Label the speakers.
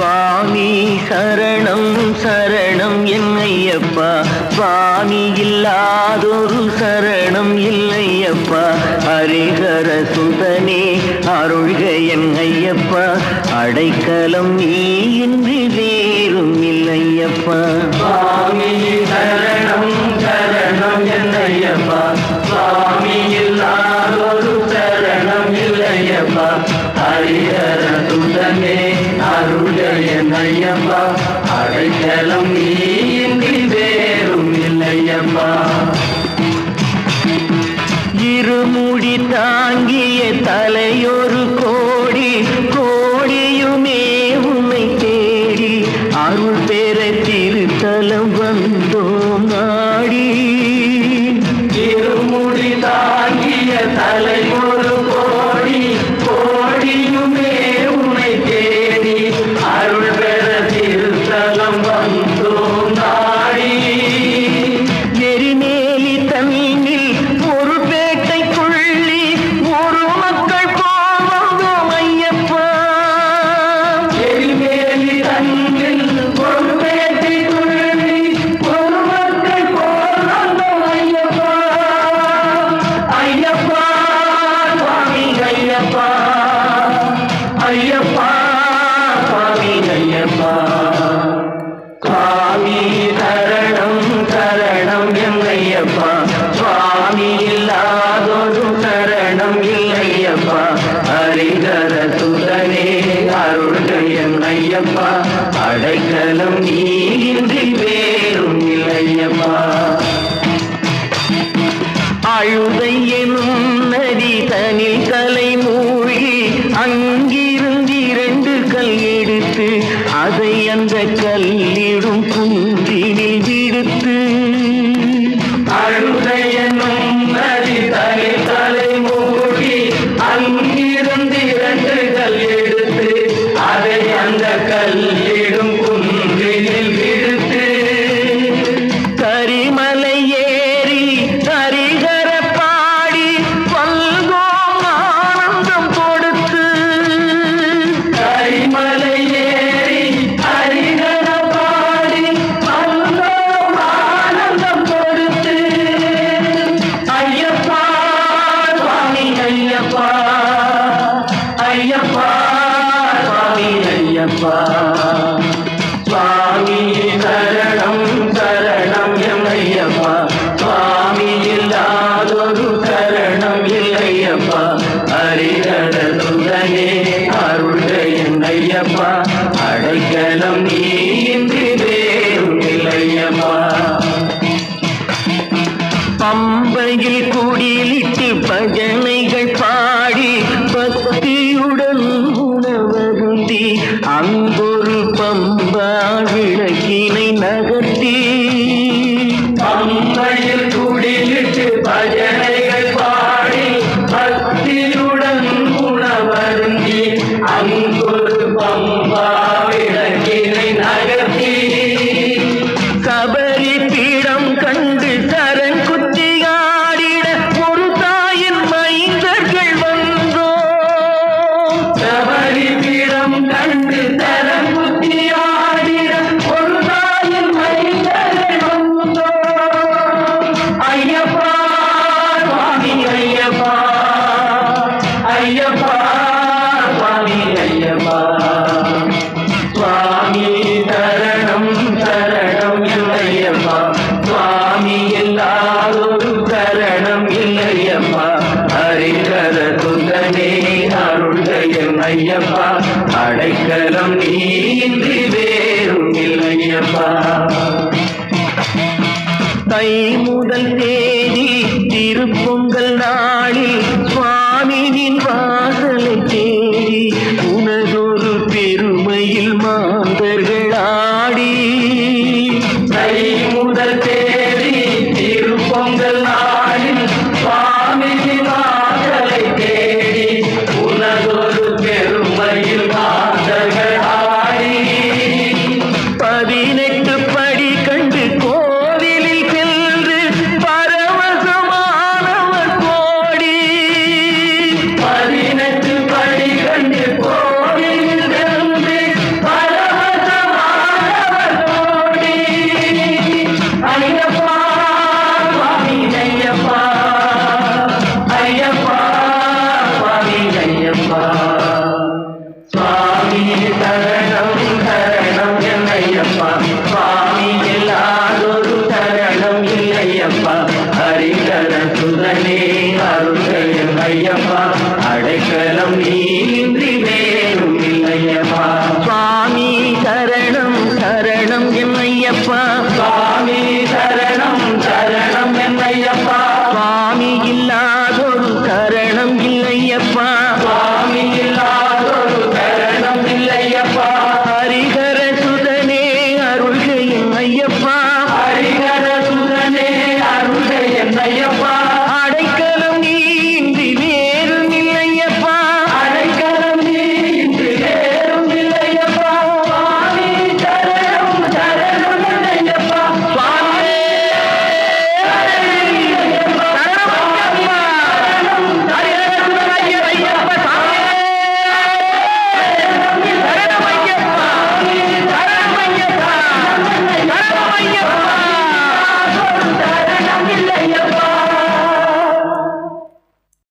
Speaker 1: சுவாமி சரணம் சரணம் என்னையப்பா சுவாமி இல்லாதொரு சரணம் இல்லையப்பா. ஹரிஹர சுதனே அருள்க என் ஐயப்பா அடைக்கலம் நீ இன்றி வேறும் இல்லையப்பா.
Speaker 2: இல்லையம்மா அடைக்கலம் நீன்றி வேறும் இல்லையம்மா.
Speaker 1: இருமுடி தாங்கிய தலையொரு
Speaker 2: இல்லையப்பா அடைக்கலம் நீன்றி வேறும் இல்லையப்பா.
Speaker 1: அழுதை எனும் நதி தனில் தலை மூழ்கி அங்கிருந்து இரண்டு கல் எடுத்து அதை அந்த கல்லிடும்
Speaker 2: புல் ஐயப்பா அடைக்கலம் நீன்றி வேறும் இல்லையப்பா.
Speaker 1: பம்பையில் குடிலிட்டு பஜனைகள்
Speaker 2: நீ அருள்கையன் ஐயப்பா. அடைக்கலம் நீன்றி வேறும் இல்லையப்பா
Speaker 1: தை முதல் தேதி திருப்பொங்கல் surprise.